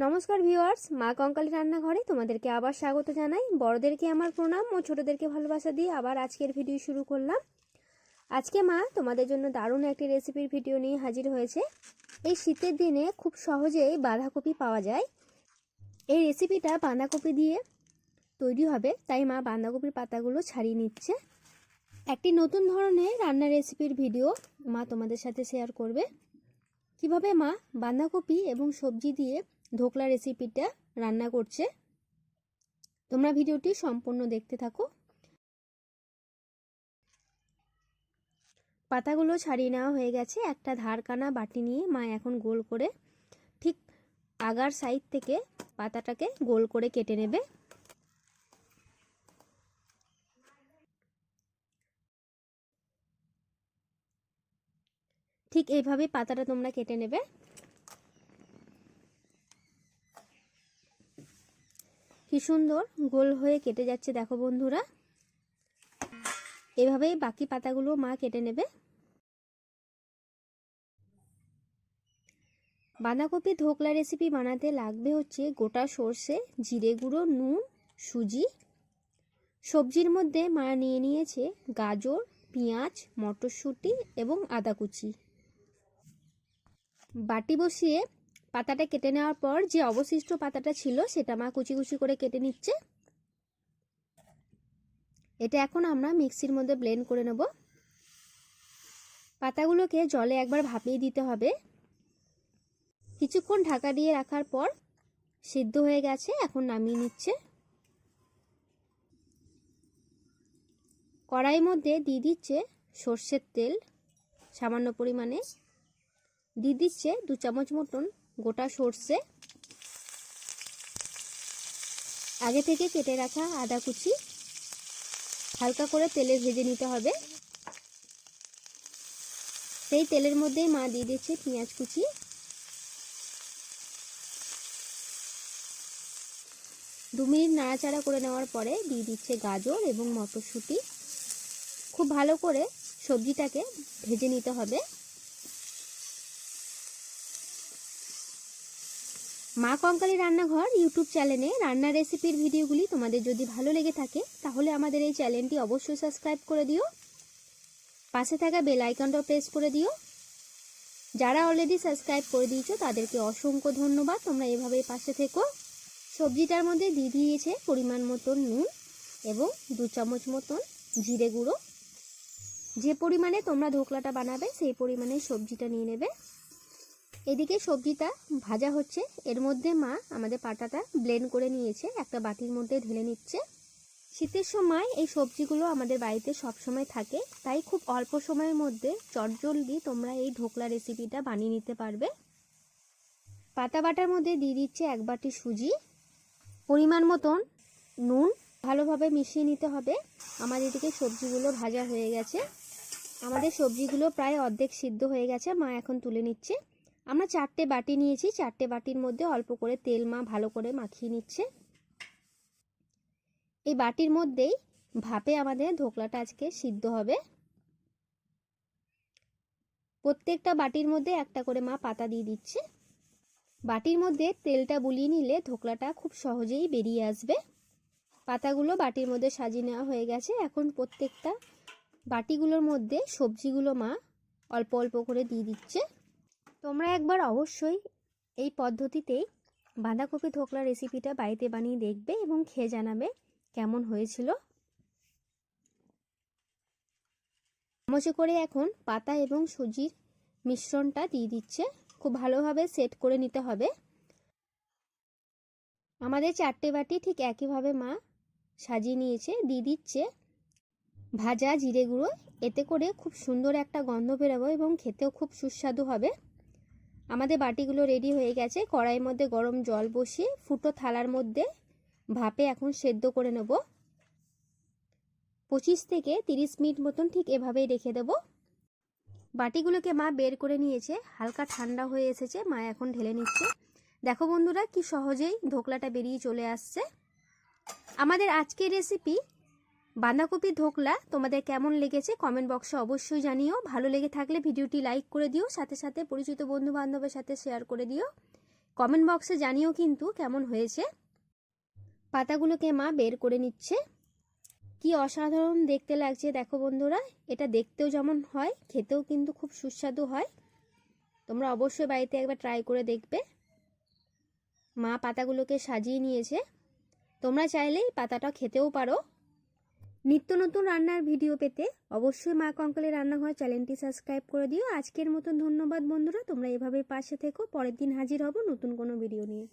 নমস্কার ভিউয়ার্স, মা কঙ্কালী রান্নাঘরে তোমাদেরকে আবার স্বাগত জানাই। বড়দেরকে আমার প্রণাম ও ছোটদেরকে ভালোবাসা দিয়ে আবার আজকের ভিডিও শুরু করলাম। আজকে মা তোমাদের জন্য দারুণ একটি রেসিপির ভিডিও নিয়ে হাজির হয়েছে। এই শীতের দিনে খুব সহজেই বাঁধাকপি পাওয়া যায়। এই রেসিপিটা বাঁধাকপি দিয়ে তৈরি হবে, তাই মা বাঁধাকপির পাতাগুলো ছাড়িয়ে নিচ্ছে। একটি নতুন ধরনের রান্নার রেসিপির ভিডিও মা তোমাদের সাথে শেয়ার করবে। কীভাবে মা বাঁধাকপি এবং সবজি দিয়ে ধোকলা রেসিপিটা রান্না করছে। তোমরা ভিডিওটি সম্পূর্ণ দেখতে থাকো। পাতাগুলো ছাড়িয়ে নেওয়া হয়ে গেছে। একটা ধারকানা বাটি নিয়ে মা এখন গোল করে ঠিক আগার সাইড থেকে পাতাটাকে গোল করে কেটে নেবে। ঠিক এইভাবে পাতাটা তোমরা কেটে নেবে। কি সুন্দর গোল হয়ে কেটে যাচ্ছে, দেখো বন্ধুরা। এভাবেই বাকি পাতাগুলো মা কেটে নেবে। বাঁধাকপি ধোকলা রেসিপি বানাতে লাগবে হচ্ছে গোটা সর্ষে, জিরে গুঁড়ো, নুন, সুজি। সবজির মধ্যে মা নিয়ে নিয়েছে গাজর, পেঁয়াজ, মটরশুঁটি এবং আদা কুচি। বাটি বসিয়ে পাতাটা কেটে নেওয়ার পর যে অবশিষ্ট পাতাটা ছিল সেটা মা কুচি কুচি করে কেটে নিচ্ছে। এটা এখন আমরা মিক্সির মধ্যে ব্লেন্ড করে নেব। পাতাগুলোকে জলে একবার ভাপিয়ে দিতে হবে। কিছুক্ষণ ঢাকা দিয়ে রাখার পর সিদ্ধ হয়ে গেছে, এখন নামিয়ে নিচ্ছে। কড়াইয়ের মধ্যে দিয়ে দিচ্ছে সর্ষের তেল সামান্য পরিমাণে। দিয়ে দিচ্ছে দু চামচ মতন গোটা সর্ষে, আগে থেকে কেটে রাখা আদা কুচি, হালকা করে তেলে ভেজে নিতে হবে। সেই তেলের মধ্যেই মা দিয়ে দিচ্ছে পেঁয়াজ কুচি। দু মিনিট নাড়াচাড়া করে নেওয়ার পরে দিয়ে দিচ্ছে গাজর এবং মটরশুঁটি। খুব ভালো করে সবজিটাকে ভেজে নিতে হবে। মা কঙ্কালী রান্নাঘর ইউটিউব চ্যানেলে রান্নার রেসিপির ভিডিওগুলি তোমাদের যদি ভালো লেগে থাকে, তাহলে আমাদের এই চ্যানেলটি অবশ্যই সাবস্ক্রাইব করে দিও। পাশে থাকা বেল আইকনটাও প্রেস করে দিও। যারা অলরেডি সাবস্ক্রাইব করে দিয়েছ, তাদেরকে অসংখ্য ধন্যবাদ। তোমরা এভাবেই পাশে থেকো। সবজিটার মধ্যে দিয়ে দিয়েছে পরিমাণ মতন নুন এবং দু চামচ মতন জিরে গুঁড়ো। যে পরিমাণে তোমরা ধোকলাটা বানাবে, সেই পরিমাণে সবজিটা নিয়ে নেবে। এদিকে সবজিটা ভাজা হচ্ছে। এর মধ্যে মা আমাদের পাটাটা ব্লেন্ড করে নিয়েছে, একটা বাটির মধ্যে ঢেলে নিচ্ছে। শীতের সময় এই সবজিগুলো আমাদের বাড়িতে সব সময় থাকে, তাই খুব অল্প সময়ের মধ্যে চটজলদি তোমরা এই ঢোকলা রেসিপিটা বানিয়ে নিতে পারবে। পাতা বাটার মধ্যে দিয়ে দিচ্ছে এক বাটি সুজি, পরিমাণ মতন নুন, ভালোভাবে মিশিয়ে নিতে হবে। আমাদের এদিকে সবজিগুলো ভাজা হয়ে গেছে। আমাদের সবজিগুলো প্রায় অর্ধেক সিদ্ধ হয়ে গেছে, মা এখন তুলে নিচ্ছে। আমরা চারটে বাটি নিয়েছি, চারটে বাটির মধ্যে অল্প করে তেল মা ভালো করে মাখিয়ে নিচ্ছে। এই বাটির মধ্যেই ভাপে আমাদের ধোকলাটা আজকে সিদ্ধ হবে। প্রত্যেকটা বাটির মধ্যে একটা করে মা পাতা দিয়ে দিচ্ছে। বাটির মধ্যে তেলটা বুলিয়ে নিলে ধোকলাটা খুব সহজেই বেরিয়ে আসবে। পাতাগুলো বাটির মধ্যে সাজিয়ে নেওয়া হয়ে গেছে। এখন প্রত্যেকটা বাটিগুলোর মধ্যে সবজিগুলো মা অল্প অল্প করে দিয়ে দিচ্ছে। তোমরা একবার অবশ্যই এই পদ্ধতিতেই বাঁধাকপি ধোকলা রেসিপিটা বাড়িতে বানিয়ে দেখবে এবং খেয়ে জানাবে কেমন হয়েছিল। চামচে করে এখন পাতা এবং সুজির মিশ্রণটা দিয়ে দিচ্ছে। খুব ভালোভাবে সেট করে নিতে হবে। আমাদের চারটে বাটি ঠিক একইভাবে মা সাজিয়ে নিয়েছে, দিয়ে দিচ্ছে ভাজা জিরে গুঁড়ো। এতে করে খুব সুন্দর একটা গন্ধ বেরোবো এবং খেতেও খুব সুস্বাদু হবে। আমাদের বাটিগুলো রেডি হয়ে গেছে। কড়াইয়ের মধ্যে গরম জল বসিয়ে ফুটো থালার মধ্যে ভাপে এখন সেদ্ধ করে নেব। পঁচিশ থেকে তিরিশ মিনিট মতন ঠিক এভাবেই রেখে দেব। বাটিগুলোকে মা বের করে নিয়েছে। হালকা ঠান্ডা হয়ে এসেছে, মা এখন ঢেলে নিচ্ছে। দেখো বন্ধুরা, কি সহজেই ধোকলাটা বেরিয়ে চলে আসছে। আমাদের আজকের রেসিপি বাঁধাকপি ধোকলা তোমাদের কেমন লেগেছে কমেন্ট বক্সে অবশ্যই জানিও। ভালো লেগে থাকলে ভিডিওটি লাইক করে দিও, সাথে সাথে পরিচিত বন্ধু বান্ধবের সাথে শেয়ার করে দিও। কমেন্ট বক্সে জানিও কিন্তু কেমন হয়েছে। পাতাগুলোকে মা বের করে নিচ্ছে। কি অসাধারণ দেখতে লাগছে দেখো বন্ধুরা, এটা দেখতেও যেমন হয়, খেতেও কিন্তু খুব সুস্বাদু হয়। তোমরা অবশ্যই বাড়িতে একবার ট্রাই করে দেখবে। মা পাতাগুলোকে সাজিয়ে নিয়েছে। তোমরা চাইলেই পাতাটা খেতেও পারো। নিত্য নতুন রান্নার ভিডিও পেতে অবশ্যই মা কঙ্কালের রান্নাঘর চ্যানেলটি সাবস্ক্রাইব করে দিও। আজকের মতন ধন্যবাদ বন্ধুরা, তোমরা এভাবে পাশে থেকো। পরের দিন হাজির হব নতুন কোনো ভিডিও নিয়ে।